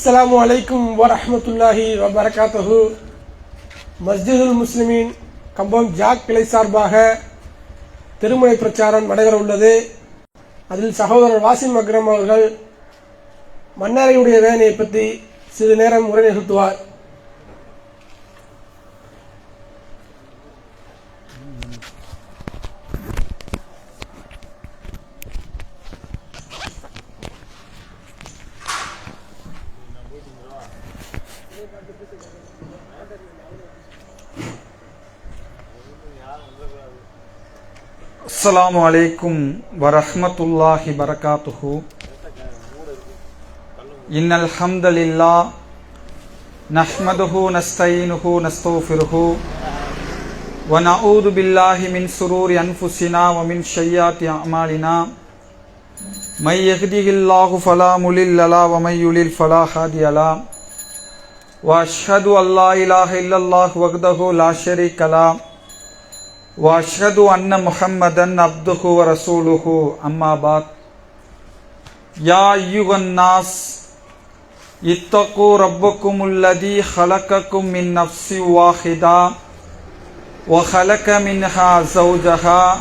அஸ்லாம் அலைக்கும் வரமத்துல்லாஹி வபரகாத்தஹு மஸ்ஜிதுல் முஸ்லிமீன் கம்பம் ஜாக் கிளை சார்பாக திருமுறை பிரச்சாரம் நடைபெற உள்ளது. அதில் சகோதரர் வாசிம் அக்ரம் அவர்கள் மன்னரையுடைய வேலையை பற்றி சிறிது நேரம் உரை நிகழ்த்துவார் السلام عليكم ورحمة الله وبركاته إن الحمد لله نحمده نستعينه نستغفره ونعوذ بالله من سرور أنفسنا ومن سيئات أعمالنا من يهده الله فلا مضل له ومن يضلل فلا هادي له وأشهد أن لا إله إلا وأشهد أن محمدا عبده ورسوله. أما بعد. يا أيها الناس اتقوا ربكم الذي خلقكم من نفس واحدة وخلق منها زوجها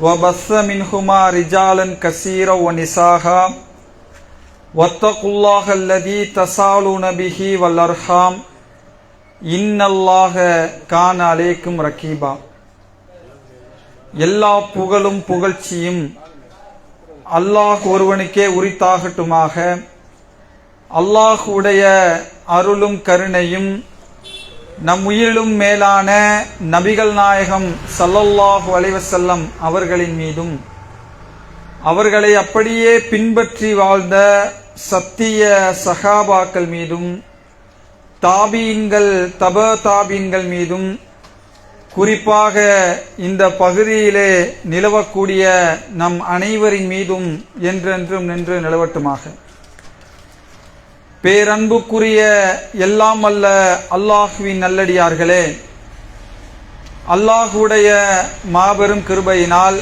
وبث منهما رجالا كثيرا ونساء. واتقوا الله الذي تسالون به والأرحام. إن الله كان عليكم رقيبا எல்லா புகழும் புகழ்ச்சியும் அல்லாஹ் ஒருவனுக்கே உரித்தாகட்டுமாக. அல்லாஹுடைய அருளும் கருணையும் நம் உயிரிலும் மேலான நபிகள் நாயகம் சல்லல்லாஹு அலைவசல்லம் அவர்களின் மீதும் அவர்களை அப்படியே பின்பற்றி வாழ்ந்த சத்திய சகாபாக்கள் மீதும் தாபீன்கள் தப தாபீன்கள் மீதும் குறிப்பாக இந்த பகுதியிலே நிலவக்கூடிய நம் அனைவரின் மீதும் என்றென்றும் நின்று நிலவட்டுமாக. பேரன்புக்குரிய எல்லாம் அல்ல அல்லாஹுவின் நல்லடியார்களே அல்லாஹுடைய மாபெரும் கிருபையினால்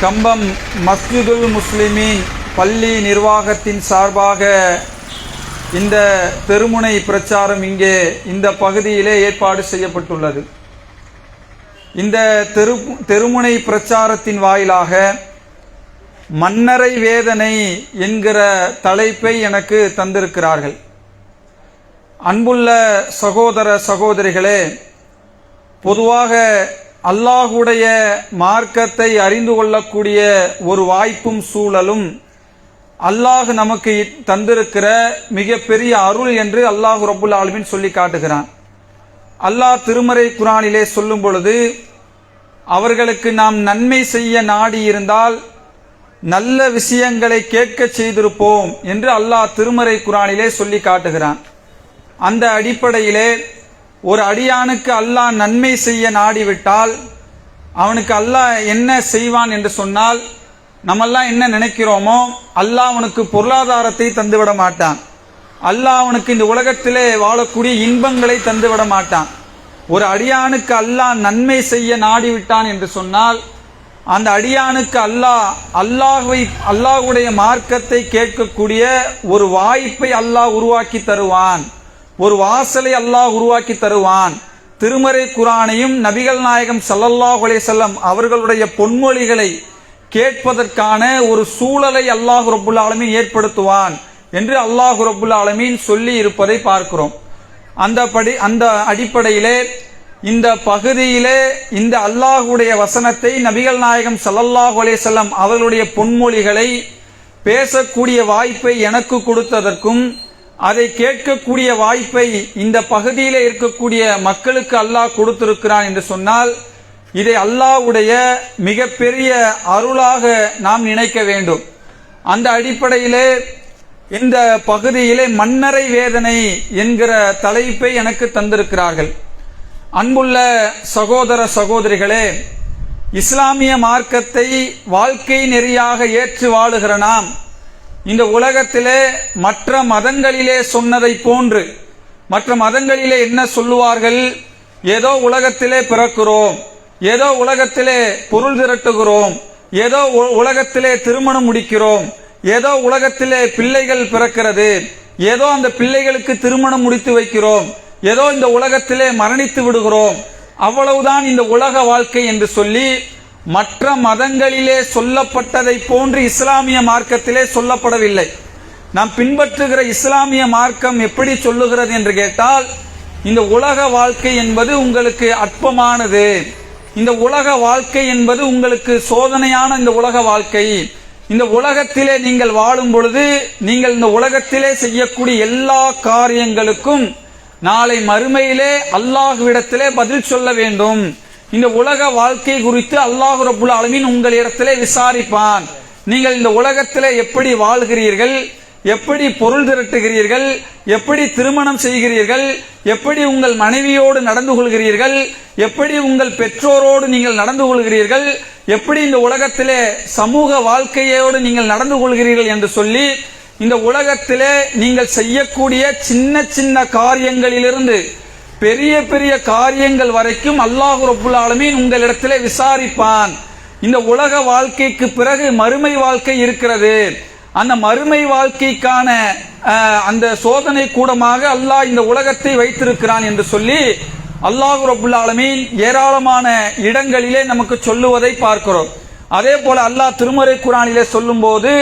கம்பம் மஸ்ஜிதுல் முஸ்லிமின் பள்ளி நிர்வாகத்தின் சார்பாக இந்த தெருமுனை பிரச்சாரம் இங்கே இந்த பகுதியிலே ஏற்பாடு செய்யப்பட்டுள்ளது. இந்த தெரு தெருமுனை பிரச்சாரத்தின் வாயிலாக மன்னரை வேதனை என்கிற தலைப்பை எனக்கு தந்திருக்கிறார்கள். அன்புள்ள சகோதர சகோதரிகளே பொதுவாக அல்லாஹுடைய மார்க்கத்தை அறிந்து கொள்ளக்கூடிய ஒரு வாய்ப்பும் சூழலும் அல்லாஹ் நமக்கு தந்திருக்கிற மிகப்பெரிய அருள் என்று அல்லாஹ் ரபுல் ஆலமின் சொல்லி காட்டுகிறான். அல்லாஹ் திருமறை குரானிலே சொல்லும் பொழுது அவர்களுக்கு நாம் நன்மை செய்ய நாடி இருந்தால் நல்ல விஷயங்களை கேட்க செய்திருப்போம் என்று அல்லாஹ் திருமறை குரானிலே சொல்லி காட்டுகிறான். அந்த அடிப்படையிலே ஒரு அடியானுக்கு அல்லாஹ் நன்மை செய்ய நாடிவிட்டால் அவனுக்கு அல்லாஹ் என்ன செய்வான் என்று சொன்னால் நம்மெல்லாம் என்ன நினைக்கிறோமோ அல்லாஹ் அவனுக்கு பொருளாதாரத்தை தந்துவிட மாட்டான். அல்லாஹ் அவனுக்கு இந்த உலகத்திலே வாழக்கூடிய இன்பங்களை தந்துவிட மாட்டான். ஒரு அடியானுக்கு அல்லாஹ் நன்மை செய்ய நாடிவிட்டான் என்று சொன்னால் அந்த அடியானுக்கு அல்லாஹ் அல்லாஹுவை அல்லாஹுடைய மார்க்கத்தை கேட்கக்கூடிய ஒரு வாய்ப்பை அல்லாஹ் உருவாக்கி தருவான். ஒரு வாசலை அல்லாஹ் உருவாக்கி தருவான். திருமறை குரானையும் நபிகள் நாயகம் சல்லல்லாஹ் செல்லம் அவர்களுடைய பொன்மொழிகளை கேட்பதற்கான ஒரு சூழலை அல்லாஹு ரபுல் ஆலமீன் ஏற்படுத்துவான் என்று அல்லாஹு ரபுல் ஆலமீன் சொல்லி இருப்பதை பார்க்கிறோம். அந்த படி அந்த அடிப்படையிலே இந்த பகுதியிலே இந்த அல்லாஹுடைய வசனத்தை நபிகள் நாயகம் சல்லல்லாஹு அலேசல்லம் அவர்களுடைய பொன்மொழிகளை பேசக்கூடிய வாய்ப்பை எனக்கு கொடுத்ததற்கும் அதை கேட்கக்கூடிய வாய்ப்பை இந்த பகுதியிலே இருக்கக்கூடிய மக்களுக்கு அல்லாஹ் கொடுத்திருக்கிறான் என்று சொன்னால் இதை அல்லாவுடைய மிகப்பெரிய அருளாக நாம் நினைக்க வேண்டும். அந்த அடிப்படையிலே இந்த பகுதியிலே மன்னரை வேதனை என்கிற தலைப்பை எனக்கு தந்திருக்கிறார்கள். அன்புள்ள சகோதர சகோதரிகளே இஸ்லாமிய மார்க்கத்தை வாழ்க்கை நெறியாக ஏற்று வாழுகிற நாம் இந்த உலகத்திலே மற்ற மதங்களிலே சொன்னதை போன்று மற்ற மதங்களிலே என்ன சொல்லுவார்கள்? ஏதோ உலகத்திலே பிறக்கிறோம். ஏதோ உலகத்திலே பொருள் திரட்டுகிறோம். ஏதோ உ- உலகத்திலே திருமணம் முடிக்கிறோம். ஏதோ உலகத்திலே பிள்ளைகள் பிறக்கிறது. ஏதோ அந்த பிள்ளைகளுக்கு திருமணம் முடித்து வைக்கிறோம். ஏதோ இந்த உலகத்திலே மரணித்து விடுகிறோம். அவ்வளவுதான் இந்த உலக வாழ்க்கை என்று சொல்லி மற்ற மதங்களிலே சொல்லப்பட்டதை போன்று இஸ்லாமிய மார்க்கத்திலே சொல்லப்படவில்லை. நாம் பின்பற்றுகிற இஸ்லாமிய மார்க்கம் எப்படி சொல்லுகிறது என்று கேட்டால் இந்த உலக வாழ்க்கை என்பது உங்களுக்கு அற்பமானது. இந்த உலக வாழ்க்கை என்பது உங்களுக்கு சோதனையான இந்த உலக வாழ்க்கை. இந்த உலகத்திலே நீங்கள் வாழும் பொழுது நீங்கள் இந்த உலகத்திலே செய்யக்கூடிய எல்லா காரியங்களுக்கும் நாளை மறுமையிலே அல்லாஹ்விடத்திலே பதில் சொல்ல வேண்டும். இந்த உலக வாழ்க்கை குறித்து அல்லாஹ் ரபுல் உங்கள் இடத்திலே விசாரிப்பான். நீங்கள் இந்த உலகத்திலே எப்படி வாழ்கிறீர்கள்? எப்படி பொருள் திரட்டுகிறீர்கள்? எப்படி திருமணம் செய்கிறீர்கள்? எப்படி உங்கள் மனைவியோடு நடந்து கொள்கிறீர்கள்? எப்படி உங்கள் பெற்றோரோடு நீங்கள் நடந்து கொள்கிறீர்கள்? எப்படி இந்த உலகத்திலே சமூக வாழ்க்கையோடு நீங்கள் நடந்து கொள்கிறீர்கள் என்று சொல்லி இந்த உலகத்திலே நீங்கள் செய்யக்கூடிய சின்ன சின்ன காரியங்களிலிருந்து பெரிய பெரிய காரியங்கள் வரைக்கும் அல்லாஹ் ரப்புல் ஆலமீன் உங்களிடத்திலே விசாரிப்பான். இந்த உலக வாழ்க்கைக்கு பிறகு மறுமை வாழ்க்கை இருக்கிறது. அந்த மறுமை வாழ்க்கைக்கான அந்த சோதனை கூடமாக அல்லாஹ் இந்த உலகத்தை வைத்திருக்கிறான் என்று சொல்லி அல்லாஹ் ரப்புல் ஆலமீன் ஏராளமான இடங்களிலே நமக்கு சொல்லுவதை பார்க்கிறோம். அதே போல அல்லாஹ் திருமறை குரானிலே சொல்லும்போது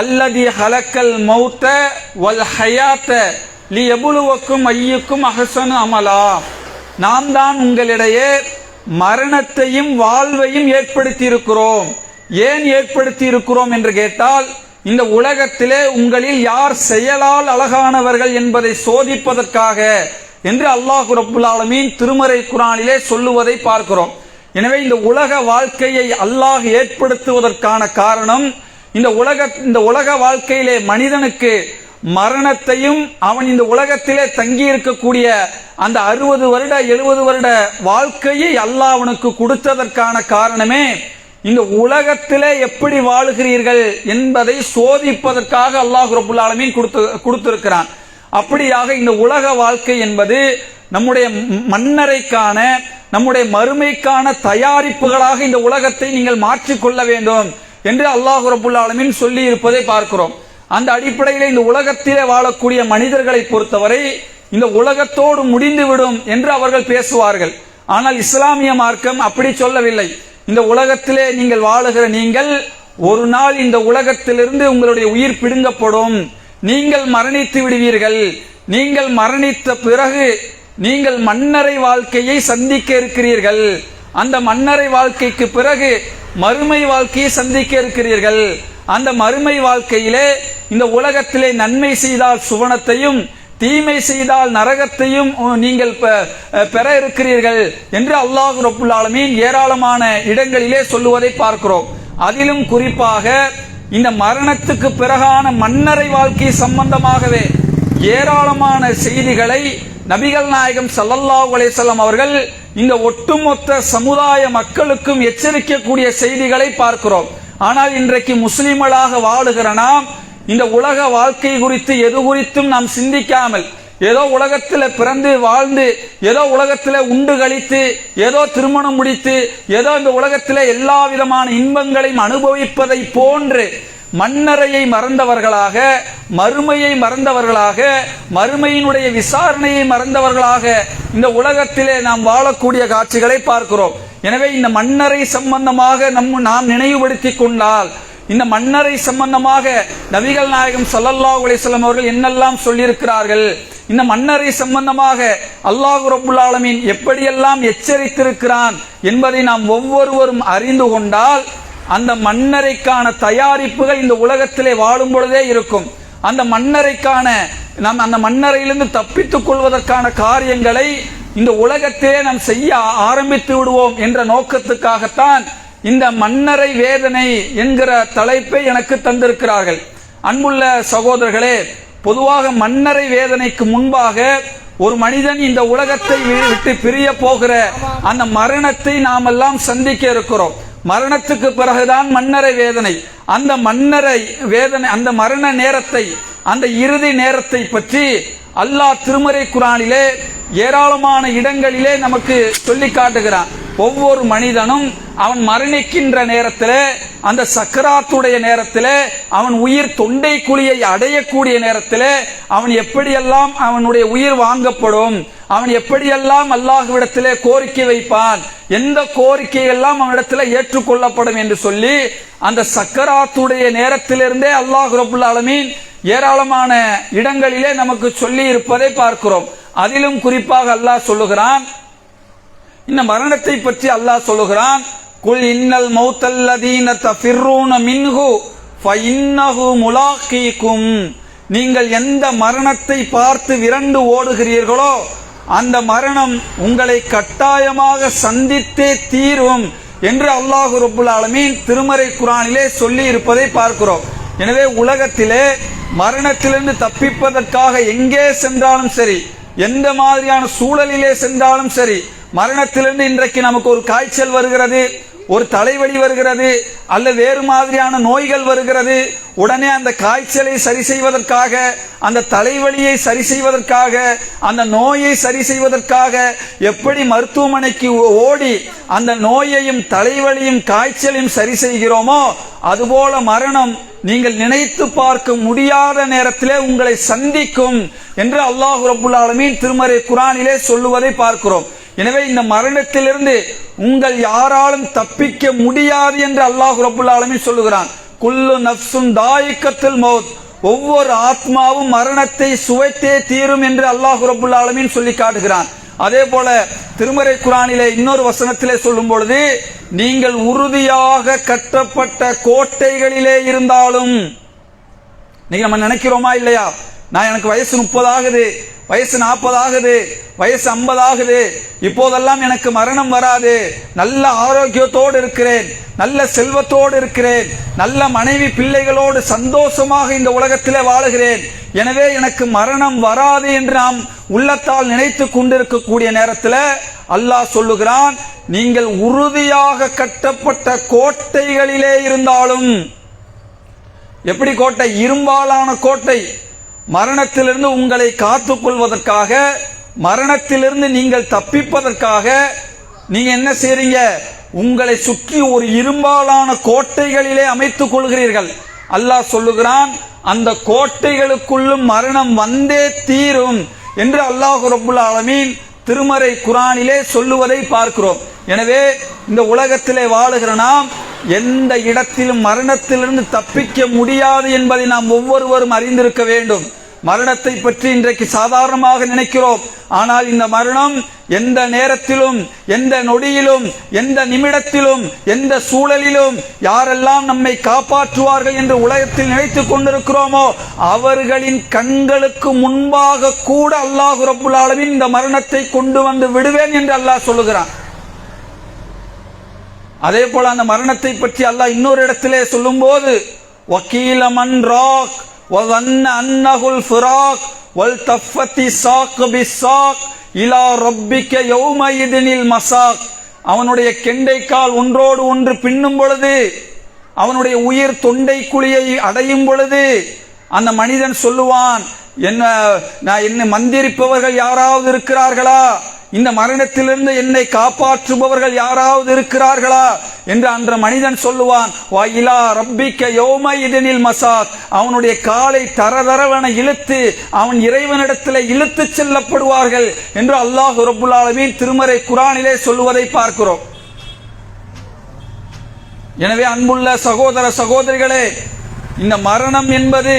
அல்லதி ஹலக்கல் மௌத்த வல் ஹயாத்த லி எபுலுவக்கும் ஐயுக்கும் அகசனு அமலா. நாம் தான் உங்களிடையே மரணத்தையும் வாழ்வையும் ஏற்படுத்தி இருக்கிறோம் ஏன் ஏற்படுத்தி இருக்கிறோம் என்று கேட்டால் இந்த உலகத்திலே உங்களில் யார் செயலால் அழகானவர்கள் என்பதை சோதிப்பதற்காக என்று அல்லாஹ் ரப்புல் ஆலமீன் திருமறை குரானிலே சொல்லுவதை பார்க்கிறோம். எனவே இந்த உலக வாழ்க்கையை அல்லாஹ் ஏற்படுத்துவதற்கான காரணம் இந்த உலக இந்த உலக வாழ்க்கையிலே மனிதனுக்கு மரணத்தையும் அவன் இந்த உலகத்திலே தங்கி இருக்கக்கூடிய அந்த அறுபது வருட எழுபது வருட வாழ்க்கையை அல்லாஹ் அவனுக்கு கொடுத்ததற்கான காரணமே இந்த உலகத்திலே எப்படி வாழுகிறீர்கள் என்பதை சோதிப்பதற்காக அல்லாஹ் ரபுல் ஆலமீன் கொடுத்து கொடுத்திருக்கிறான். அப்படியாக இந்த உலக வாழ்க்கை என்பது நம்முடைய மன்னரைக்கான நம்முடைய மறுமைக்கான தயாரிப்புகளாக இந்த உலகத்தை நீங்கள் மாற்றிக்கொள்ள வேண்டும் என்று அல்லாஹ் ரபுல் ஆலமீன் சொல்லி இருப்பதை பார்க்கிறோம். அந்த அடிப்படையில் இந்த உலகத்திலே வாழக்கூடிய மனிதர்களை பொறுத்தவரை இந்த உலகத்தோடு முடிந்துவிடும் என்று அவர்கள் பேசுவார்கள். ஆனால் இஸ்லாமிய மார்க்கம் அப்படி சொல்லவில்லை. இந்த உலகத்திலே நீங்கள் வாழுகிற நீங்கள் ஒரு நாள் இந்த உலகத்திலிருந்து உங்களுடைய உயிர் பிடுங்கப்படும். நீங்கள் மரணித்து விடுவீர்கள். நீங்கள் மரணித்த பிறகு நீங்கள் மன்னரை வாழ்க்கையை சந்திக்க இருக்கிறீர்கள். அந்த மன்னரை வாழ்க்கைக்கு பிறகு மறுமை வாழ்க்கையை சந்திக்க இருக்கிறீர்கள். அந்த மறுமை வாழ்க்கையிலே இந்த உலகத்திலே நன்மை செய்தால் சுவனத்தையும் தீமை செய்தால் நரகத்தையும் நீங்கள் பெ- பெற இருக்கிறீர்கள் என்று அல்லாஹ் ரப்புல் ஆலமீன் ஏராளமான இடங்களிலே சொல்லுவதை பார்க்கிறோம். அதிலும் குறிப்பாக இந்த மரணத்துக்கு பிறகான மன்னரை வாழ்க்கை சம்பந்தமாகவே ஏராளமான செய்திகளை நபிகள் நாயகம் சல்லல்லா அலேசல்லாம் அவர்கள் இந்த ஒட்டுமொத்த சமுதாய மக்களுக்கும் எச்சரிக்கக்கூடிய செய்திகளை பார்க்கிறோம். ஆனால் இன்றைக்கு முஸ்லிம்களாக வாழுகிற நாம் இந்த உலக வாழ்க்கை குறித்து எது குறித்தும் நாம் சிந்திக்காமல் ஏதோ உலகத்தில் பிறந்து வாழ்ந்து ஏதோ உலகத்தில் உண்டு கழித்து ஏதோ திருமணம் முடித்து ஏதோ இந்த உலகத்தில் எல்லா விதமான இன்பங்களையும் அனுபவிப்பதை போன்று மன்னரையை மறந்தவர்களாக மறுமையை மறந்தவர்களாக மறுமையினுடைய விசாரணையை மறந்தவர்களாக இந்த உலகத்திலே நாம் வாழக்கூடிய காட்சிகளை பார்க்கிறோம். எனவே இந்த மன்னரை சம்பந்தமாக நம் நாம் நினைவுபடுத்திக் கொண்டால் இந்த மன்னரை சம்பந்தமாக நபிகள் நாயகம் ஸல்லல்லாஹு அலிஸ்லாம் அவர்கள் என்னெல்லாம் சொல்லியிருக்கிறார்கள்? இந்த மன்னரை சம்பந்தமாக அல்லாஹு ரப்புல் ஆலமீன் எப்படியெல்லாம் எச்சரித்திருக்கிறான் என்பதை நாம் ஒவ்வொருவரும் அறிந்து கொண்டால் அந்த மன்னரைக்கான தயாரிப்புகள் இந்த உலகத்திலே வாழும் பொழுதே இருக்கும். அந்த மன்னரைக்கான நாம் அந்த மன்னரையிலிருந்து தப்பித்துக் கொள்வதற்கான காரியங்களை இந்த உலகத்திலே நாம் செய்ய ஆரம்பித்து விடுவோம் என்ற நோக்கத்துக்காகத்தான் இந்த மன்னரை வேதனை என்கிற தலைப்பை எனக்கு தந்திருக்கிறார்கள். அன்புள்ள சகோதரர்களே பொதுவாக மன்னரை வேதனைக்கு முன்பாக ஒரு மனிதன் இந்த உலகத்தை விட்டு பிரிய போகிற அந்த மரணத்தை நாம் எல்லாம் சந்திக்க இருக்கிறோம். மரணத்துக்கு பிறகுதான் மன்னரை வேதனை. அந்த மன்னரை வேதனை அந்த மரண நேரத்தை அந்த இறுதி நேரத்தை பற்றி அல்லாஹ் திருமறை குரானிலே ஏராளமான இடங்களிலே நமக்கு சொல்லி காட்டுகிறான். ஒவ்வொரு மனிதனும் அவன் மரணிக்கின்ற நேரத்தில் அந்த சக்கராத்துடைய நேரத்தில் அவன் உயிர் தொண்டை குழியை அடையக்கூடிய நேரத்தில் அவன் எப்படியெல்லாம் அவனுடைய உயிர் வாங்கப்படும் அவன் எப்படியெல்லாம் அல்லாஹ்விடத்திலே கோரிக்கை வைப்பான் எந்த கோரிக்கையெல்லாம் அவனிடத்தில் ஏற்றுக்கொள்ளப்படும் என்று சொல்லி அந்த சக்கராத்துடைய நேரத்திலிருந்தே அல்லாஹ் ரபுல் ஆலமீன் ஏராளமான இடங்களிலே நமக்கு சொல்லி இருப்பதை பார்க்கிறோம். அதிலும் குறிப்பாக அல்லாஹ் சொல்லுகிறான் இந்த மரணத்தை பற்றி அல்லாஹ் சொல்லுகிறான் குல் இன்னல் மௌத்தல்லதீன தஃபிர்ரூன மின்ஹு ஃபஇன்னஹு முலாக்கீக்கும். நீங்கள் எந்த மரணத்தை பார்த்து விரண்டு ஓடுகிறீர்களோ அந்த மரணம் உங்களை கட்டாயமாக சந்தித்தே தீரும் என்று அல்லாஹு ரபுல் ஆலமீன் திருமறை குரானிலே சொல்லி இருப்பதை பார்க்கிறோம். எனவே உலகத்திலே மரணத்திலிருந்து தப்பிப்பதற்காக எங்கே சென்றாலும் சரி எந்த மாதிரியான சூழலிலே சென்றாலும் சரி மரணத்திலிருந்து இன்றைக்கு நமக்கு ஒரு காய்ச்சல் வருகிறது ஒரு தலைவலி வருகிறது அல்ல வேறு மாதிரியான நோய்கள் வருகிறது. உடனே அந்த காய்ச்சலை சரி செய்வதற்காக அந்த தலைவலியை சரி செய்வதற்காக அந்த நோயை சரி செய்வதற்காக எப்படி மருத்துவமனைக்கு ஓடி அந்த நோயையும் தலைவலியும் காய்ச்சலையும் சரி செய்கிறோமோ அதுபோல மரணம் நீங்கள் நினைத்து பார்க்க முடியாத நேரத்திலே உங்களை சந்திக்கும் என்று அல்லாஹ் ரபுல் திருமறை குரானிலே சொல்லுவதை பார்க்கிறோம். எனவே இந்த மரணத்திலிருந்து உங்கள் யாராலும் தப்பிக்க முடியாது என்று அல்லாஹ் ரபுல் ஆலமீன் சொல்லுகிறான். குல்லு நப்சும் தாயக்கத்தில் மௌத். ஒவ்வொரு ஆத்மாவும் மரணத்தை சுவைத்தே தீரும் என்று அல்லாஹ் ரபுல் ஆலமீன் சொல்லி காட்டுகிறான். அதே போல திருமறை குரானிலே இன்னொரு வசனத்திலே சொல்லும் பொழுது நீங்கள் உறுதியாக கட்டப்பட்ட கோட்டைகளிலே இருந்தாலும் நீங்க நம்ம நினைக்கிறோமா இல்லையா? நான் எனக்கு வயசு முப்பது ஆகுது வயசு நாற்பது ஆகுது வயசு ஐம்பது ஆகுது இப்போதெல்லாம் எனக்கு மரணம் வராது. நல்ல ஆரோக்கியத்தோடு இருக்கிறேன் நல்ல செல்வத்தோடு இருக்கிறேன் நல்ல மனைவி பிள்ளைகளோடு சந்தோஷமாக இந்த உலகத்திலே வாழுகிறேன். எனவே எனக்கு மரணம் வராது என்று நாம் உள்ளத்தால் நினைத்து கொண்டிருக்கக்கூடிய நேரத்தில் அல்லாஹ் சொல்லுகிறான் நீங்கள் உறுதியாக கட்டப்பட்ட கோட்டைகளிலே இருந்தாலும் எப்படி கோட்டை? இரும்பாலான கோட்டை. மரணத்திலிருந்து உங்களை காத்துக் கொள்வதற்காக மரணத்திலிருந்து நீங்கள் தப்பிப்பதற்காக நீங்க என்ன செய்றீங்க? உங்களை சுற்றி ஒரு இரும்பாலான கோட்டைகளிலே அமைத்துக் கொள்கிறீர்கள். அல்லாஹ் சொல்லுகிறான் அந்த கோட்டைகளுக்குள்ளும் மரணம் வந்தே தீரும் என்று அல்லாஹ் ரபுல் ஆலமீன் திருமறை குரானிலே சொல்லுவதை பார்க்கிறோம். எனவே இந்த உலகத்திலே வாழுகிற நாம் எந்த இடத்திலும் மரணத்திலிருந்து தப்பிக்க முடியாது என்பதை நாம் ஒவ்வொருவரும் அறிந்திருக்க வேண்டும். மரணத்தை பற்றி இன்றைக்கு சாதாரணமாக நினைக்கிறோம். ஆனால் இந்த மரணம் எந்த நேரத்திலும் எந்த நொடியிலும் எந்த நிமிடத்திலும் எந்த சூழலிலும் யாரெல்லாம் நம்மை காப்பாற்றுவார்கள் என்று உலகத்தில் நினைத்துக் கொண்டிருக்கிறோமோ அவர்களின் கண்களுக்கு முன்பாக கூட அல்லாஹ் ரப்புல் இந்த மரணத்தை கொண்டு வந்து விடுவேன் என்று அல்லாஹ் சொல்லுகிறான். அதே போல அந்த மரணத்தை பற்றி அல்லாஹ் இன்னொரு இடத்திலே சொல்லும்போது வக்கீல மன் ராக் وظن أنه الفراق والتفت الساق بالساق إلى ربك يومئذ المساق அவனுடைய கெண்டைக்கால் ஒன்றோடு ஒன்று பின்னும் பொழுது அவனுடைய உயிர் தொண்டை குழியை அடையும் பொழுது அந்த மனிதன் சொல்லுவான் என்ன நான் என்ன மந்திரிப்பவர்கள் யாராவது இருக்கிறார்களா இந்த மரணத்திலிருந்து என்னை காப்பாற்றுபவர்கள் யாராவது இருக்கிறார்களா என்று அன்ற மனிதன் சொல்லுவான் வாயிலா ரப்பிக்க யோம இதனில் மசாத். அவனுடைய காலை தரதரவென இழுத்து அவன் இறைவனிடத்தில் இழுத்து செல்லப்படுவார்கள் என்று அல்லாஹ் ரபுல்லாலமின் திருமறை குரானிலே சொல்லுவதை பார்க்கிறோம். எனவே அன்புள்ள சகோதர சகோதரிகளே இந்த மரணம் என்பது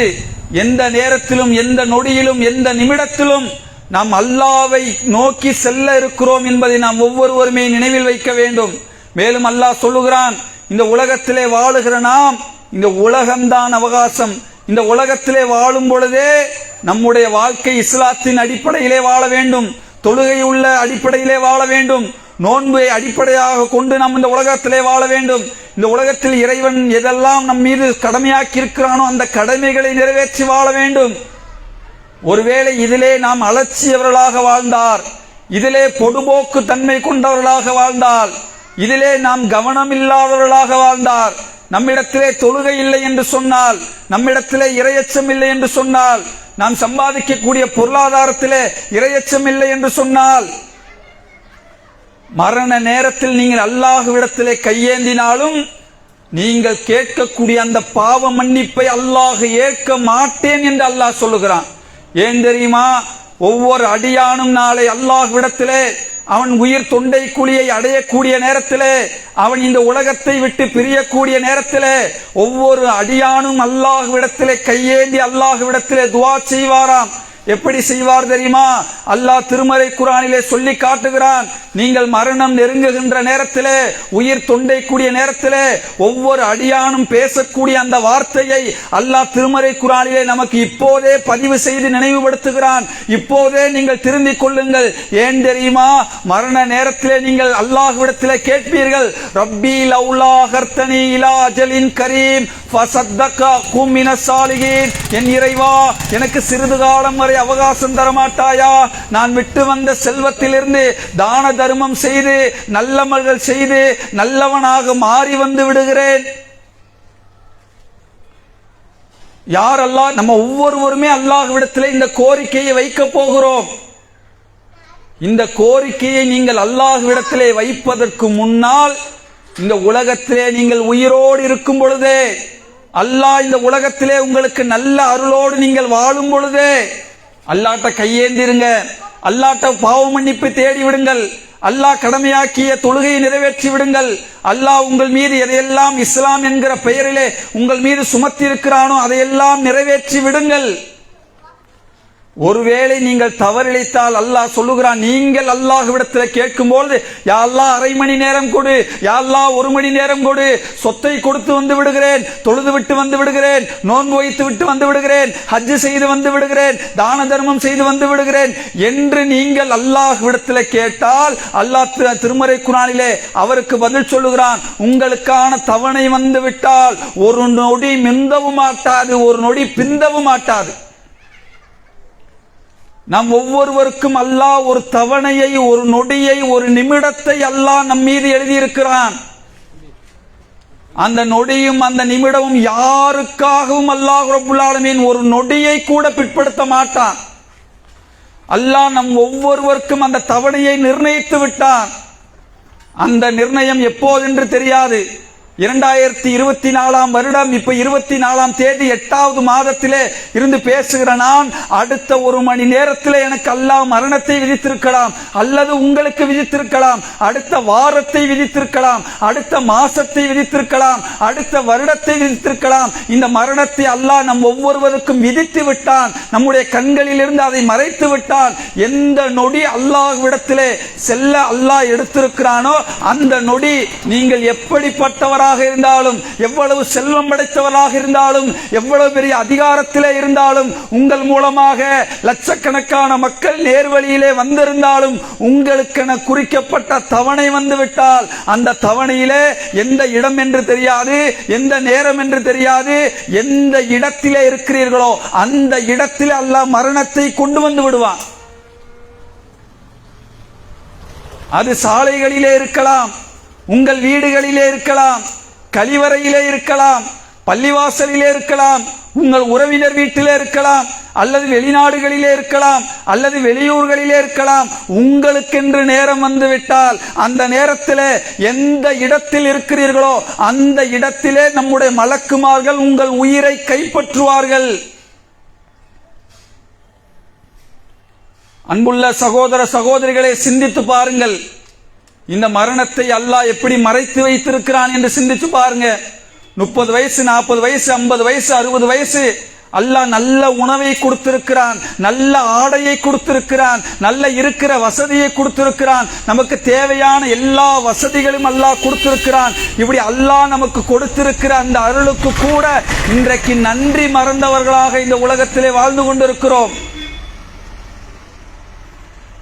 எந்த நேரத்திலும் எந்த நொடியிலும் எந்த நிமிடத்திலும் நாம் அல்லாவை நோக்கி செல்ல இருக்கிறோம் என்பதை நாம் ஒவ்வொருவருமே நினைவில் வைக்க வேண்டும். மேலும் அல்லாஹ் சொல்லுகிறான் இந்த உலகத்திலே வாழுகிற நாம் இந்த உலகம்தான் அவகாசம். இந்த உலகத்திலே வாழும் பொழுதே நம்முடைய வாழ்க்கை இஸ்லாத்தின் அடிப்படையிலே வாழ வேண்டும். தொழுகை உள்ள அடிப்படையிலே வாழ வேண்டும். நோன்பை அடிப்படையாக கொண்டு நாம் இந்த உலகத்திலே வாழ வேண்டும். இந்த உலகத்தில் இறைவன் எதெல்லாம் நம் மீது கடமையாக்கி இருக்கிறானோ அந்த கடமைகளை நிறைவேற்றி வாழ வேண்டும். ஒருவேளை இதிலே நாம் அலட்சியவர்களாக வாழ்ந்தார் இதிலே பொடுபோக்கு தன்மை கொண்டவர்களாக வாழ்ந்தால் இதிலே நாம் கவனம் இல்லாதவர்களாக வாழ்ந்தார் நம்மிடத்திலே தொழுகை இல்லை என்று சொன்னால் நம்மிடத்திலே இரையச்சம் இல்லை என்று சொன்னால் நாம் சம்பாதிக்கக்கூடிய பொருளாதாரத்திலே இரையச்சம் இல்லை என்று சொன்னால் மரண நேரத்தில் நீங்கள் அல்லாஹுவிடத்திலே கையேந்தினாலும் நீங்கள் கேட்கக்கூடிய அந்த பாவ மன்னிப்பை அல்லாஹ் ஏற்க மாட்டேன் என்று அல்லாஹ் சொல்லுகிறான். ஏன் தெரியுமா? ஒவ்வொரு அடியானும் நாளை அல்லாஹ்விடத்திலே அவன் உயிர் தொண்டை குழியை அடையக்கூடிய நேரத்திலே அவன் இந்த உலகத்தை விட்டு பிரியக்கூடிய நேரத்திலே ஒவ்வொரு அடியானும் அல்லாஹ்விடத்திலே கையேந்தி அல்லாஹ்விடத்திலே துவா செய்வாராம். எப்படி செய்வார் தெரியுமா? அல்லாஹ் திருமறை குரானிலே சொல்லி காட்டுகிறான். நீங்கள் மரணம் நெருங்குகின்ற நேரத்திலே உயிர் தொண்டை கூடிய நேரத்திலே ஒவ்வொரு அடியானும் பேசக்கூடிய அந்த வார்த்தையை அல்லாஹ் திருமறை குரானிலே நமக்கு இப்போதே பதிவு செய்து நினைவுபடுத்துகிறான். இப்போதே நீங்கள் திருந்திக் கொள்ளுங்கள். ஏன் தெரியுமா? மரண நேரத்திலே நீங்கள் அல்லாஹ்விடத்திலே கேட்பீர்கள் ரப்பி லௌலா ஹர்த்தனி இலா அஜலின் கரீம் ஃபசத்தக குமின சாலிகின் என் இறைவா எனக்கு சிறிது காலம் வரை அவகாசம் தரமாட்டாயா? நான் விட்டு வந்த செல்வத்திலிருந்து தான தர்மம் செய்து நல்லமல்கள் செய்து நல்லவனாக மாறி வந்து விடுகிறேன். யார் அல்லாஹ் நம்ம ஒவ்வொருவருமே அல்லாஹ்விடத்தில் இந்த கோரிக்கையை வைக்க போகிறோம். இந்த கோரிக்கையை நீங்கள் அல்லாஹ்விடத்திலே வைப்பதற்கு முன்னால் இந்த உலகத்திலே நீங்கள் உயிரோடு இருக்கும் பொழுதே அல்லாஹ் இந்த உலகத்திலே உங்களுக்கு நல்ல அருளோடு நீங்கள் வாழும் பொழுதே அல்லாட்ட கையேந்திருங்க. அல்லாட்ட பாவ மன்னிப்பு தேடி விடுங்கள். அல்லாஹ் கடமையாக்கிய தொழுகையை நிறைவேற்றி விடுங்கள். அல்லாஹ் உங்கள் மீது எதையெல்லாம் இஸ்லாம் என்கிற பெயரிலே உங்கள் மீது சுமத்தி இருக்கிறானோ அதையெல்லாம் நிறைவேற்றி விடுங்கள். ஒருவேளை நீங்கள் தவறிழைத்தால் அல்லாஹ் சொல்லுகிறான் நீங்கள் அல்லாஹ்விடத்தில் கேட்கும்போது யா அரை மணி நேரம் கொடு யாழ்லா ஒரு மணி நேரம் கொடு சொத்தை கொடுத்து வந்து விடுகிறேன் தொழுது விட்டு வந்து விடுகிறேன் நோன்பு வைத்து விட்டு வந்து விடுகிறேன் ஹஜ்ஜு செய்து வந்து விடுகிறேன் தான தர்மம் செய்து வந்து விடுகிறேன் என்று நீங்கள் அல்லாஹ்விடத்தில் கேட்டால் அல்லாஹ் திரு- திருமறை குரானிலே அவருக்கு பதில் சொல்லுகிறான் உங்களுக்கான தவணை வந்து விட்டால் ஒரு நொடி மிந்தவும் மாட்டாது ஒரு நொடி பிந்தவும் மாட்டாது. நம் ஒவ்வொருவருக்கும் அல்லாஹ் ஒரு தவணையை ஒரு நொடியை ஒரு நிமிடத்தை அல்லாஹ் நம் மீது எழுதியிருக்கிறான். அந்த நொடியும் அந்த நிமிடமும் யாருக்காகவும் அல்லாஹ் ரபுல்லாலமின் ஒரு நொடியை கூட பிற்படுத்த மாட்டான். அல்லாஹ் நம் ஒவ்வொருவருக்கும் அந்த தவணையை நிர்ணயித்து விட்டான். அந்த நிர்ணயம் எப்போதென்று தெரியாது. இரண்டாயிரத்தி இருபத்தி நாலாம் வருடம் இப்ப இருபத்தி நாலாம் தேதி எட்டாவது மாதத்திலே இருந்து பேசுகிற நான் அடுத்த ஒரு மணி நேரத்தில் எனக்கு அல்லாஹ் மரணத்தை விதித்திருக்கலாம் அல்லது உங்களுக்கு விதித்திருக்கலாம் அடுத்த வாரத்தை விதித்திருக்கலாம் அடுத்த மாசத்தை விதித்திருக்கலாம் அடுத்த வருடத்தை விதித்திருக்கலாம். இந்த மரணத்தை அல்லாஹ் நம் ஒவ்வொருவருக்கும் விதித்து விட்டான் நம்முடைய கண்களில் இருந்து அதை மறைத்து விட்டான். எந்த நொடி அல்லாஹ்விடத்திலே செல்ல அல்லாஹ் எடுத்திருக்கிறானோ அந்த நொடி நீங்கள் எப்படிப்பட்டவராக இருந்தாலும் எவ்வளவு செல்வம் படைத்தவராக இருந்தாலும் எவ்வளவு பெரிய அதிகாரத்திலே இருந்தாலும் உங்கள் மூலமாக லட்சக்கணக்கான மக்கள் நேர்வழியிலே வந்திருந்தாலும் உங்களுக்கென குறிக்கப்பட்ட தவணை வந்துவிட்டால் அந்த தவணையிலே எந்த இடம் என்று தெரியாது எந்த நேரம் என்று தெரியாது எந்த இடத்திலே இருக்கிறீர்களோ அந்த இடத்தில் அல்ல மரணத்தை கொண்டு வந்து விடுவான். அது சாலைகளிலே இருக்கலாம் உங்கள் வீடுகளிலே இருக்கலாம் கழிவறையிலே இருக்கலாம் பள்ளிவாசலிலே இருக்கலாம் உங்கள் உறவினர் வீட்டிலே இருக்கலாம் அல்லது வெளிநாடுகளிலே இருக்கலாம் அல்லது வெளியூர்களிலே இருக்கலாம் உங்களுக்கென்று நேரம் வந்துவிட்டால் அந்த நேரத்தில் எந்த இடத்தில் இருக்கிறீர்களோ அந்த இடத்திலே நம்முடைய மலக்குமார்கள் உங்கள் உயிரை கைப்பற்றுவார்கள். அன்புள்ள சகோதர சகோதரிகளை சிந்தித்து பாருங்கள். இந்த மரணத்தை அல்லாஹ் எப்படி மறைத்து வைத்திருக்கிறான் என்று சிந்திச்சு பாருங்க. முப்பது வயசு நாற்பது வயசு ஐம்பது வயசு அறுபது வயசு அல்லாஹ் நல்ல உணவை கொடுத்திருக்கிறான் நல்ல ஆடையை கொடுத்திருக்கிறான் நல்ல இருக்கிற வசதியை கொடுத்திருக்கிறான். நமக்கு தேவையான எல்லா வசதிகளும் அல்லாஹ் கொடுத்திருக்கிறான். இப்படி அல்லாஹ் நமக்கு கொடுத்திருக்கிற அந்த அருளுக்கு கூட இன்றைக்கு நன்றி மறந்தவர்களாக இந்த உலகத்திலே வாழ்ந்து கொண்டிருக்கிறோம்.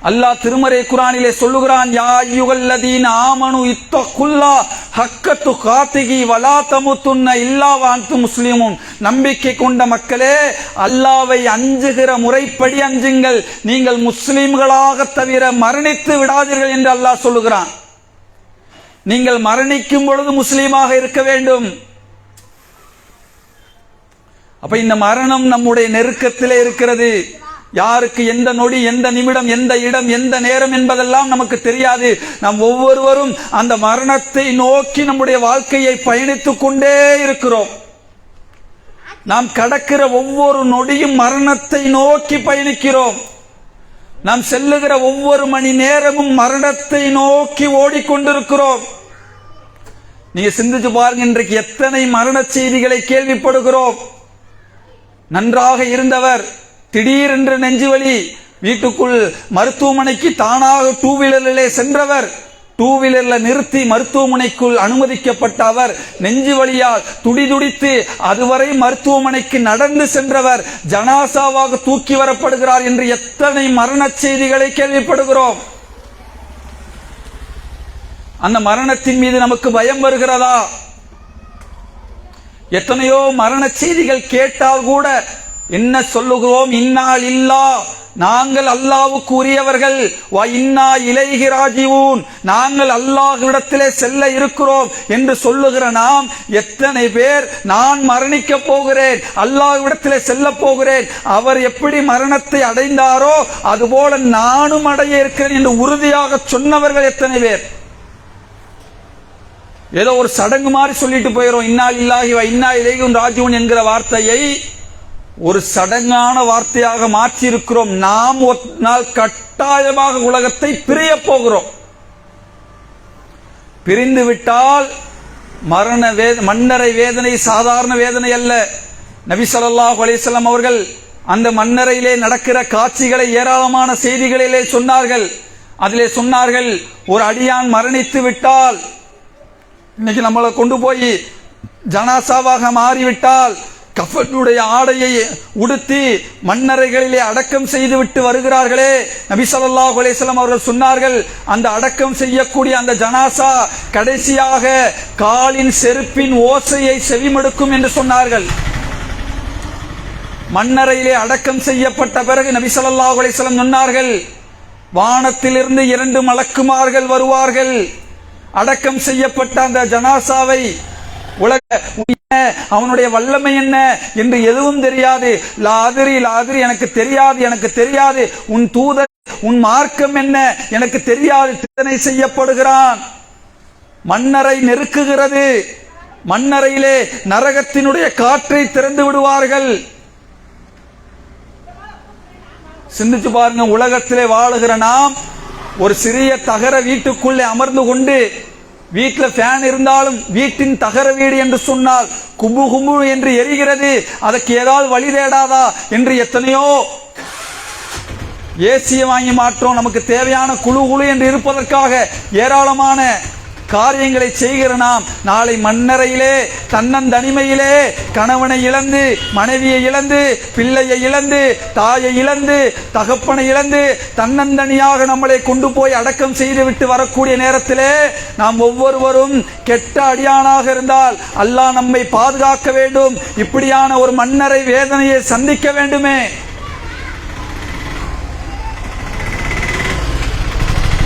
அல்லாஹ் திருமறை குரானிலே சொல்லுகிறான் யா யுகல்லதீன் ஆமனு இத்தகுல்லா ஹக்கத்து காத்திகி வலா தமுத்துன்ன இல்லா வாந்து முஸ்லிமும் நம்பிக்கை கொண்ட மக்களே அல்லாவை அஞ்சுகிற முறைப்படி அஞ்சுங்கள். நீங்கள் முஸ்லிம்களாக தவிர மரணித்து விடாதீர்கள் என்று அல்லாஹ் சொல்லுகிறான். நீங்கள் மரணிக்கும் பொழுது முஸ்லீமாக இருக்க வேண்டும். அப்ப இந்த மரணம் நம்முடைய நெருக்கத்திலே இருக்கிறது. யாருக்கு எந்த நொடி எந்த நிமிடம் எந்த இடம் எந்த நேரம் என்பதெல்லாம் நமக்கு தெரியாது. நாம் ஒவ்வொருவரும் அந்த மரணத்தை நோக்கி நம்முடைய வாழ்க்கையை பயணித்துக் கொண்டே இருக்கிறோம். நாம் கடக்கிற ஒவ்வொரு நொடியும் மரணத்தை நோக்கி பயணிக்கிறோம். நாம் செல்லுகிற ஒவ்வொரு மணி நேரமும் மரணத்தை நோக்கி ஓடிக்கொண்டிருக்கிறோம். நீங்க சிந்திச்சு பாருங்க இன்றைக்கு எத்தனை மரண செய்திகளை கேள்விப்படுகிறோம். நன்றாக இருந்தவர் திடீரென்று நெஞ்சுவலி வீட்டுக்குள் மருத்துவமனைக்கு தானாக டூ வீலரிலே சென்றவர். டூ வீலர்ல நிறுத்தி மருத்துவமனைக்குள் அனுமதிக்கப்பட்ட அவர் நெஞ்சு வழியால் துடிதுடித்து அதுவரை மருத்துவமனைக்கு நடந்து சென்றவர். ஜனாசாவாக தூக்கி வரப்படுகிறார் என்று எத்தனை மரண செய்திகளை கேள்விப்படுகிறோம். அந்த மரணத்தின் மீது நமக்கு பயம் வருகிறதா? எத்தனையோ மரண செய்திகள் கேட்டால் கூட என்ன சொல்லுகிறோம்? இன்னால் இல்லா. நாங்கள் அல்லாவுக்கு உரியவர்கள் வா இன்னா இலைகி ராஜீவூன் நாங்கள் அல்லாஹ்விடத்திலே செல்ல இருக்கிறோம் என்று சொல்லுகிற நாம் எத்தனை பேர் நான் மரணிக்க போகிறேன் அல்லாஹ்விடத்திலே செல்ல போகிறேன் அவர் எப்படி மரணத்தை அடைந்தாரோ அதுபோல நானும் அடைய இருக்கிறேன் என்று உறுதியாக சொன்னவர்கள் எத்தனை பேர்? ஏதோ ஒரு சடங்கு மாதிரி சொல்லிட்டு போயிடும் இன்னா இல்லாஹி வா இன்னா இலைகும் ராஜீவன் என்கிற வார்த்தையை ஒரு சடங்கான வார்த்தையாக மாற்றியிருக்கிறோம். நாம் ஒரு நாள் கட்டாயமாக உலகத்தை பிரிய போகிறோம். பிரிந்து விட்டால் மரண வேத மன்னரை வேதனை சாதாரண வேதனை அல்ல. நபி சொல்லாஹ் அலிசல்லாம் அவர்கள் அந்த மன்னரையிலே நடக்கிற காட்சிகளை ஏராளமான செய்திகளிலே சொன்னார்கள். அதிலே சொன்னார்கள் ஒரு அடியான் மரணித்து விட்டால் இன்னைக்கு நம்மளை கொண்டு போய் ஜனாசாவாக மாறிவிட்டால் கஃபனுடைய ஆடையை உடுத்தி மண்ணறைகளிலே அடக்கம் செய்து விட்டு வருகிறார்களே. நபிசல்லா ஸல்லல்லாஹு அவர்கள் சொன்னார்கள் அந்த அடக்கம் செய்யக்கூடிய அந்த ஜனாசா கடைசியாக காலின் செருப்பின் ஓசையை செவிமடுக்கும் என்று சொன்னார்கள். மண்ணறையிலே அடக்கம் செய்யப்பட்ட பிறகு நபிசல்லா ஸல்லல்லாஹு சொன்னார்கள் வானத்திலிருந்து இரண்டு மலக்குமார்கள் வருவார்கள். அடக்கம் செய்யப்பட்ட அந்த ஜனாசாவை உலக அவனுடைய வல்லமை என்ன என்று எதுவும் தெரியாது. லாதிரி லாதிரி எனக்கு தெரியாது எனக்கு தெரியாது. உன் தூதர் உன் மார்க்கம் என்ன? எனக்கு தெரியாது. சிந்தனை செய்யப்படுகிறான். மன்னரை நெருக்குகிறது. மன்னரையிலே நரகத்தினுடைய காற்றை திறந்து விடுவார்கள். சிந்திச்சு பாருங்க உலகத்திலே வாழுகிற நாம் ஒரு சிறிய தகர வீட்டுக்குள்ளே அமர்ந்து கொண்டு வீட்டில் ஃபேன் இருந்தாலும் வீட்டின் தகர வீடு என்று சொன்னால் கும்பு கும்பு என்று எரிகிறது. அதற்கு ஏதாவது வழி தேடாதா என்று எத்தனையோ ஏசியை வாங்கி மாற்றோம். நமக்கு தேவையான குழு குழு என்று இருப்பதற்காக ஏராளமான காரியங்களை செய்கிற நாம் நாளை மண்ணறையிலே தன்னந்தனிமையிலே கணவனை இழந்து மனைவியை இழந்து பிள்ளையை இழந்து தாயை இழந்து தகப்பனை இழந்து தன்னந்தனியாக நம்மளை கொண்டு போய் அடக்கம் செய்துவிட்டு வரக்கூடிய நேரத்திலே நாம் ஒவ்வொருவரும் கெட்ட அடியானாக இருந்தால் அல்லாஹ் நம்மை பாதுகாக்க வேண்டும். இப்படியான ஒரு மன்னரை வேதனையை சந்திக்க வேண்டுமே.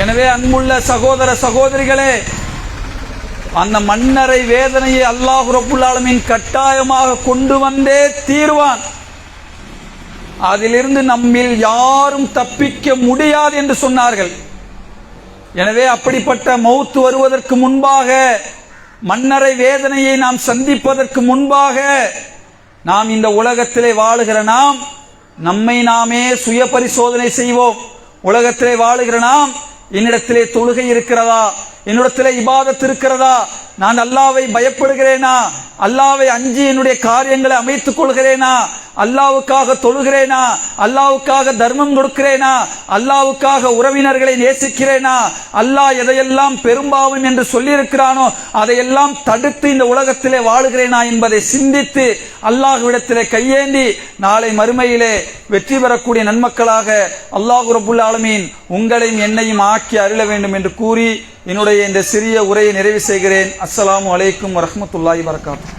எனவே அன்புள்ள சகோதர சகோதரிகளே அந்த மன்னரை வேதனையை அல்லாஹ் ரபுல்லாலமின் கட்டாயமாக கொண்டு வந்தே தீர்வான். அதிலிருந்து நம்மில் யாரும் தப்பிக்க முடியாது என்று சொன்னார்கள். எனவே அப்படிப்பட்ட மௌத்து வருவதற்கு முன்பாக மன்னரை வேதனையை நாம் சந்திப்பதற்கு முன்பாக நாம் இந்த உலகத்திலே வாழுகிற நாம் நம்மை நாமே சுய பரிசோதனை செய்வோம். உலகத்திலே வாழுகிற நாம் என்னிடத்திலே தொழுகை இருக்கிறதா? என்னிடத்தில் இபாதத் இருக்கிறதா? நான் அல்லாவை பயப்படுகிறேனா? அல்லாவை அஞ்சி என்னுடைய காரியங்களை அமைத்துக் கொள்கிறேனா? அல்லாவுக்காக தொழுகிறேனா? அல்லாவுக்காக தர்மம் கொடுக்கிறேனா? அல்லாவுக்காக உறவினர்களை நேசிக்கிறேனா? அல்லாஹ் எதையெல்லாம் பெரும்பாவும் என்று சொல்லியிருக்கிறானோ அதையெல்லாம் தடுத்து இந்த உலகத்திலே வாழுகிறேனா என்பதை சிந்தித்து அல்லாஹ்விடத்திலே கையேந்தி நாளை மறுமையிலே வெற்றி பெறக்கூடிய நன்மக்களாக அல்லாஹ் ரபுல் ஆலமீன் உங்களையும் என்னையும் ஆக்கி அருள வேண்டும் என்று கூறி என்னுடைய இந்த சிறிய உரையை நிறைவு செய்கிறேன். அஸ்ஸலாமு அலைக்கும் வரஹ்மத்துல்லாஹி வரகாத்து